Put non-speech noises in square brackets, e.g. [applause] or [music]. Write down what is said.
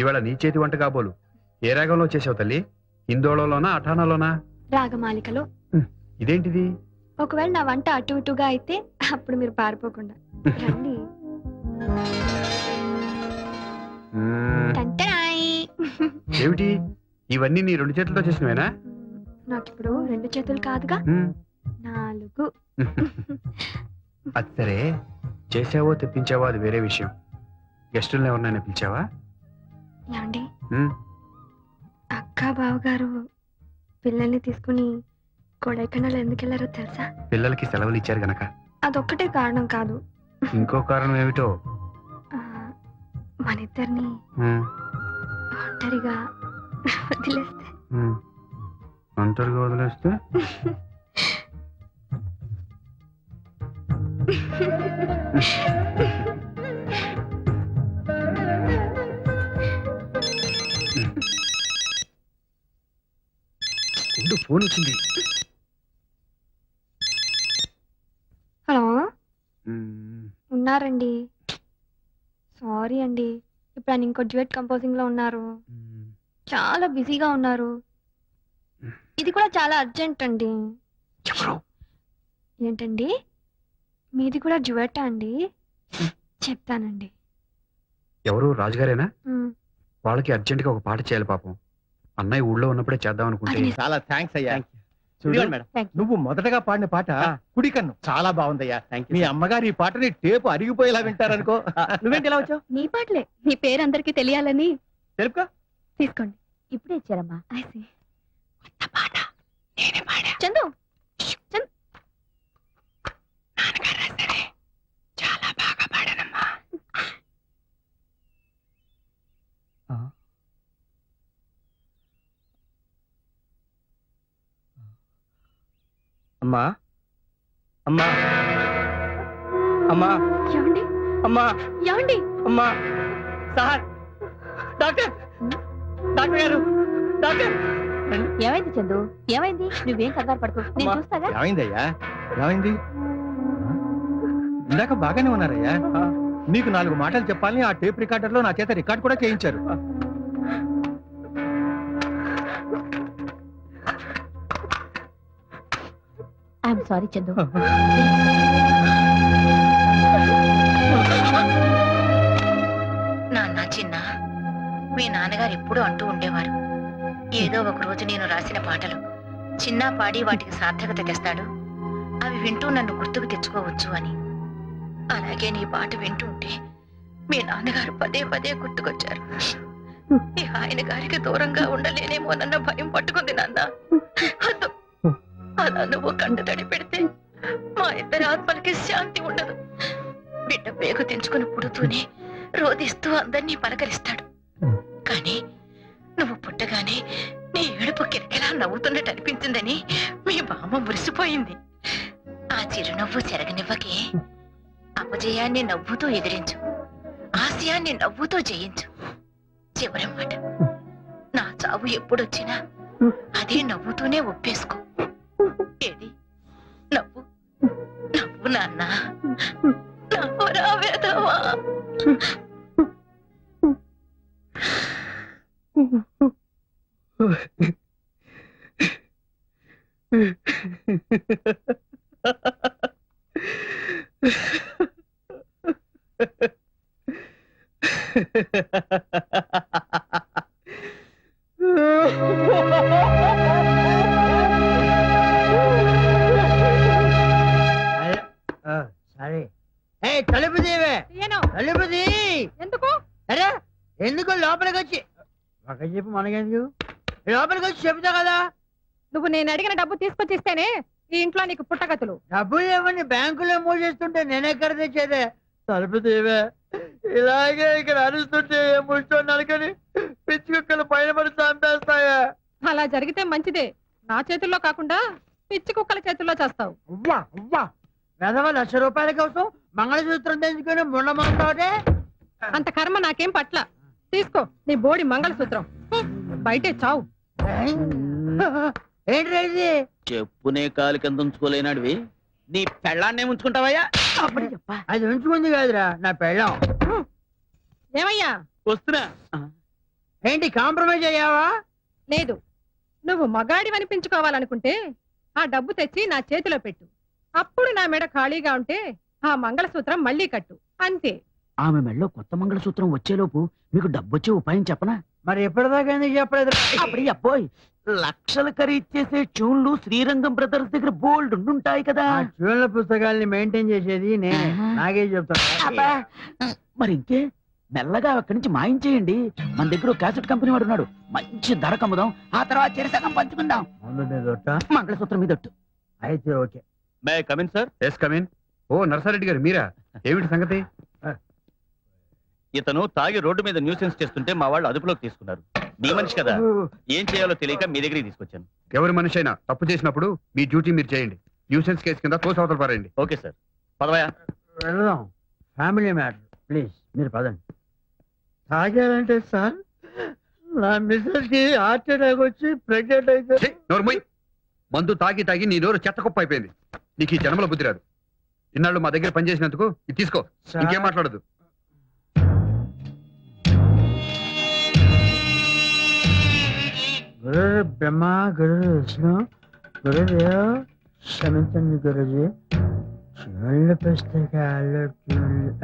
ఇవాళ నీ చేతి వంట కాబోలు. ఏ రాగంలో చేసావు తల్లి? హిందోళలోనా అఠానాలోనా రాగమాలికలో. ఇదేంటిది? ఒకవేళ నా వంట అటు ఇటుగా అయితే అప్పుడు మీరు పారిపోకుండా రండి. మ్మ్. టంటరాయ్. ఏమిటి? ఇవన్నీ నీ రెండు చేతులతో చేసినవేనా? నాకు ఇప్పుడు రెండు చేతులు కాదుగా. నాలుగు. అది సరే చేసావో తెప్పించావో అది వేరే విషయం. గెస్టులను ఎవరినైనా పిలిచావా? ఏమండి. అక్క బావగారు పిల్లల్ని తీసుకుని కొడైకెనాల్ ఎందుకు వెళ్ళారో తెలుసా? పిల్లలకి సెలవులు ఇచ్చారు గనక. అదొక్కటే కారణం కాదు. ఇంకో కారణం ఏమిటో? మన ఇద్దరిని. ఒంటరిగా వదిలేస్తే. ఒంటరిగా వదిలేస్తే? [laughs] ఉండు, ఫోన్ వచ్చింది. హలో. ఉన్నారండి. సారీ అండి. ఇప్పుడు ఆయన ఇంకో డ్యూయట్ కంపోజింగ్లో ఉన్నారు. చాలా బిజీగా ఉన్నారు. ఇది కూడా చాలా అర్జెంట్ అండి. ఏంటండి? మీది కూడా డ్యూయటా అండి? చెప్తానండి. ఎవరు? రాజుగారేనా? వాళ్ళకి అర్జెంట్గా ఒక పాట చేయాలి పాపం. అన్నయ్య ఊళ్ళో ఉన్నప్పుడే చేద్దాం అనుకుంటే. చాలా థ్యాంక్స్ అయ్యా. చూడు, మేడం. నువ్వు మొదటగా పాడిన పాట. కుడి కన్ను చాలా బాగుందయ్యా. మీ అమ్మగారు ఈ పాటని టేపు అరిగిపోయేలా వింటారనుకో. [laughs] నువ్వేంటి ఇలా వచ్చావు? నీ పాటలే. మీ పేరు అందరికి తెలియాలని తెలుపుకో. తీసుకోండి. ఇప్పుడే ఇచ్చారమ్మా I see. చందు చందు అమ్మా? అమ్మా? అమ్మా? ఏమండి? అమ్మా? ఏమండి? అమ్మా? Sir! Doctor! Doctor garu! Doctor! ఏమైంది చందు? ఏమైంది? నువ్వేం కంగారు పడుకో. నేను. చూస్తాగా? ఏమైందయ్యా? ఏమైంది? ఇందాక బాగానే ఉన్నారయ్యా. నీకు నాలుగు మాటలు చెప్పాలని ఆ టేప్ రికార్డర్లో నా చేత రికార్డ్ కూడా చేయించారు. ఐఎమ్ సారీ చందు నాన్న చిన్న మీ నాన్నగారు ఎప్పుడూ అంటూ ఉండేవారు. ఏదో ఒక రోజు నేను రాసిన పాటలు చిన్న పాడి వాటికి సార్థకత తెస్తాడు. అవి వింటూ నన్ను గుర్తుకు తెచ్చుకోవచ్చు అని. అలాగే నీ పాట వింటూ ఉంటే మీ నాన్నగారు పదే పదే గుర్తుకొచ్చారు. [laughs] ఆయన గారికి దూరంగా ఉండలేనేమోనన్న భయం పట్టుకుంది నాన్న. [laughs] అలా నువ్వు కంట తడి పెడితే మా ఇద్దరి ఆత్మలకి శాంతి ఉండదు. బిడ్డ పేగు తెంచుకుని పుడుతూనే రోదిస్తూ అందరినీ పలకరిస్తాడు. కానీ నువ్వు పుట్టగానే నీ ఏడుపు కిరకిలా నవ్వుతున్నట్టు అనిపించిందని మీ బామ్మ మురిసిపోయింది. ఆ చిరునవ్వు చెరగనివ్వకే అపజయాన్ని నవ్వుతూ ఎదిరించు. ఆశయాన్ని నవ్వుతూ జయించు. చివరి మాట నా చావు ఎప్పుడొచ్చినా అదే నవ్వుతూనే ఒప్పేసుకో. నవ్వు నాన్న. నవ్వు రావేదవా సరే [laughs] [laughs] లోపలికి వచ్చి. ఒక చెప్పు మనకెందుకు? లోపలికి వచ్చి చెబుతా కదా. నువ్వు నేను అడిగిన డబ్బు తీసుకొచ్చిస్తేనే ఈ ఇంట్లో నీకు పుట్టగతులు. డబ్బులు ఇవ్వండి బ్యాంకులో మూసేస్తుంటే నేనెక్కడ తెచ్చేదే? తలుపు తీవే. ఇలాగే ఇక్కడ అరుస్తుంటే ముష్టో నరకని పిచ్చి కుక్కలు పైన పడి చంపేస్తాయా? అలా జరిగితే మంచిదే. నా చేతుల్లో కాకుండా పిచ్చి కుక్కల చేతుల్లో చేస్తావు. వెధవ లక్ష రూపాయల కోసం మంగళసూత్రం తెంచుకుని ముండమంటే అంత కర్మ నాకేం పట్ల. తీసుకో నీ బోడి మంగళసూత్రం. బయటే చావు. ఏంటి చెప్పునే కాలు కింద ఉంచుకోలేనాడివి. నీ పెళ్ళాన్నే ఉంచుకుంటావయ్యా అది ఉంచుకుంది కాదురా నా పెళ్ళం. ఏమయ్యా? వస్తున్నా. ఏంటి కాంప్రమైజ్ అయ్యావా? లేదు. నువ్వు మగాడి అనిపించుకోవాలనుకుంటే ఆ డబ్బు తెచ్చి నా చేతిలో పెట్టు. అప్పుడు నా మెడ ఖాళీగా ఉంటే ఆ మంగళసూత్రం మళ్ళీ కట్టు. అంతే. ఆమె మెళ్ళో కొత్త మంగళసూత్రం వచ్చేలోపు మీకు డబ్బొచ్చే ఉపాయం చెప్పనా? మరి ఎప్పటిదాకా ఎందుకు చెప్పలేదు? అప్పుడు అబ్బోయ్! లక్షలు ఖరీచేసే ట్యూన్లు శ్రీరంగం బ్రదర్స్ దగ్గర బోల్డ్ ఉంటాయి కదా. ఆ చూడల పుస్తకాల్ని మెయింటైన్ చేసేది నేనే. చెప్తాను అబ్బా, మరి ఇంకే? మెల్లగా అక్కడి నుంచి మాయించేయండి మన దగ్గర క్యాసెట్ కంపెనీ వాడు ఉన్నాడు. మంచి ధర కమ్ముదాం. ఆ తర్వాత చెరసగం పంచుకుందాం. మంగళసూత్రం మీద. అయితే okay. May come in sir yes come in ఓ నర్సారెడ్డి గారు మీరా? ఏమిటి సంగతి? ఇతను తాగి రోడ్డు మీద న్యూసెన్స్ చేస్తుంటే మా వాళ్ళు అదుపులోకి తీసుకున్నారు. మీ మనిషి కదా. ఏం చేయాలో తెలియక మీ దగ్గరికి తీసుకొచ్చాను. ఎవరి మనిషి అయినా తప్పు చేసినప్పుడు మీ డ్యూటీ మీరు చేయండి. న్యూసెన్స్ కేసు కింద తోసి అవతల పారేయండి. Okay sir. పదవయా వెళ్దాం. ఫ్యామిలీ మ్యాటర్ ప్లీజ్ మీరు పదండి. తాగారంటే సార్ నా మిస్సెస్కి హార్ట్ అటాక్ వచ్చి ప్రెగ్నెంట్ అయితే ఛీ, నోరు మూయ్. మందు తాగి తాగి నీ నోరు చెత్త కుప్ప అయిపోయింది నీకు ఈ జన్మలో బుద్ధి రాదు. ఇన్నాళ్ళు మా దగ్గర పనిచేసినందుకు ఇది తీసుకో. సార్, ఇంకేం మాట్లాడదు బ్రహ్మ గురు విష్ణు గురుదేవ్ క్షమించండి గురుజీ చూళ్ళ పుస్తకాలు ట్యూన్లు-